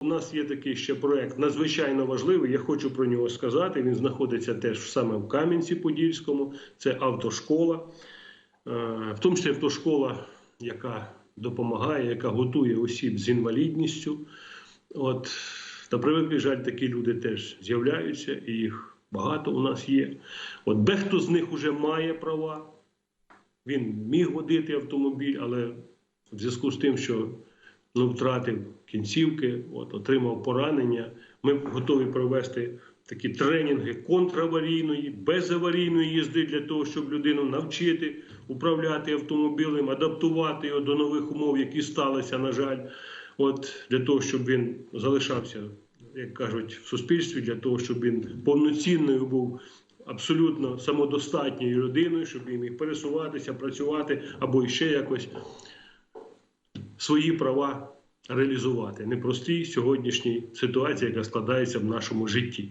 У нас є такий ще проект надзвичайно важливий. Я хочу про нього сказати. Він знаходиться теж саме в Кам'янці-Подільському. Це автошкола, Е, в тому числі автошкола, яка допомагає, яка готує осіб з інвалідністю. От на превеликий жаль, такі люди теж з'являються, і їх багато у нас є. От дехто з них вже має права. Він міг водити автомобіль, але в зв'язку з тим, що ну, втратив кінцівки, от, отримав поранення. Ми готові провести такі тренінги контраварійної, безаварійної їзди для того, щоб людину навчити управляти автомобілем, адаптувати його до нових умов, які сталися, на жаль, от, для того, щоб він залишався, як кажуть, в суспільстві, для того, щоб він повноцінною був. Абсолютно самодостатньою людиною, щоб він міг пересуватися, працювати або ще якось свої права реалізувати. Непростій сьогоднішній ситуації, яка складається в нашому житті.